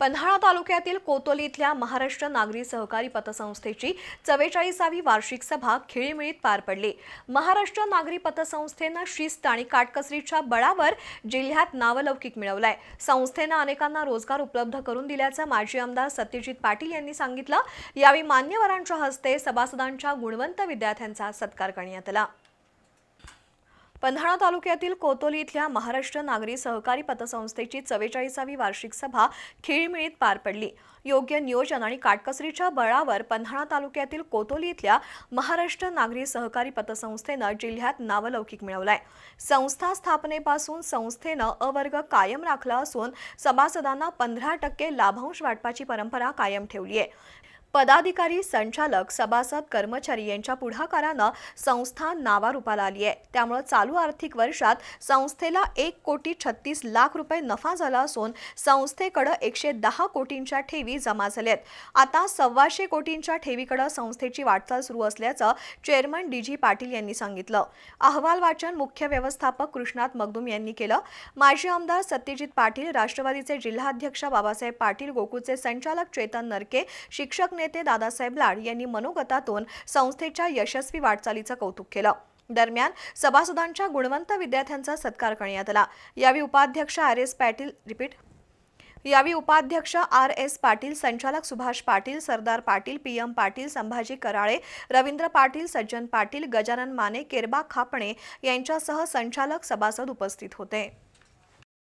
पन्हाळा तालुक्यातील कोतोली इथल्या महाराष्ट्र नागरी सहकारी पतसंस्थेची चव्वेचाळीसावी वार्षिक सभा खिळीमिळीत पार पडली. महाराष्ट्र नागरी पतसंस्थेनं शिस्त आणि काटकसरीच्या बळावर जिल्ह्यात नावलौकिक मिळवलाय. संस्थेनं अनेकांना रोजगार उपलब्ध करून दिल्याचं माजी आमदार सत्यजित पाटील यांनी सांगितलं. यावेळी मान्यवरांच्या हस्ते सभासदांच्या गुणवंत विद्यार्थ्यांचा सत्कार करण्यात आला. पन्हाळा तालुक्यातील कोतोली इथल्या महाराष्ट्र नागरी सहकारी पतसंस्थेची चव्वेचाळीसावी वार्षिक सभा खिळीमिळीत पार पडली. योग्य नियोजन आणि काटकसरीच्या बळावर पन्हाळा तालुक्यातील कोतोली इथल्या महाराष्ट्र नागरी सहकारी पतसंस्थेनं जिल्ह्यात नावलौकिक मिळवलाय. संस्था स्थापनेपासून संस्थेनं अवर्ग कायम राखला असून सभासदांना पंधरा टक्के लाभांश वाटपाची परंपरा कायम ठेवली आहे पदाधिकारी संचालक सभासद कर्मचारी यांच्या पुढाकारानं संस्था नावारूपाला आली आहे. त्यामुळे चालू आर्थिक वर्षात संस्थेला एक कोटी छत्तीस लाख रुपये नफा झाला असून संस्थेकडं एकशे दहा कोटींच्या ठेवी जमा झाल्यात आता सव्वाशे कोटींच्या ठेवीकडे संस्थेची वाटचाल सुरू असल्याचं चेअरमन डी जी पाटील यांनी सांगितलं. अहवाल वाचन मुख्य व्यवस्थापक कृष्णात मगदुम यांनी केलं. माजी आमदार सत्यजित पाटील राष्ट्रवादीचे जिल्हाध्यक्ष बाबासाहेब पाटील गोकुळचे संचालक चेतन नरके शिक्षक नेते दादासाहेब लाड यांनी मनोगतातून संस्थेच्या यशस्वी वाटचालीचं कौतुक केलं. दरम्यान सभासदांच्या गुणवंत विद्यार्थ्यांचा सत्कार करण्यात आला. यावेळी उपाध्यक्ष आर एस पाटील रिपीट. यावेळी उपाध्यक्ष आर एस पाटील संचालक सुभाष पाटील सरदार पाटील पी एम पाटील संभाजी कराळे रवींद्र पाटील सज्जन पाटील गजानन माने केरबा खापणे यांच्यासह संचालक सभासद उपस्थित होते.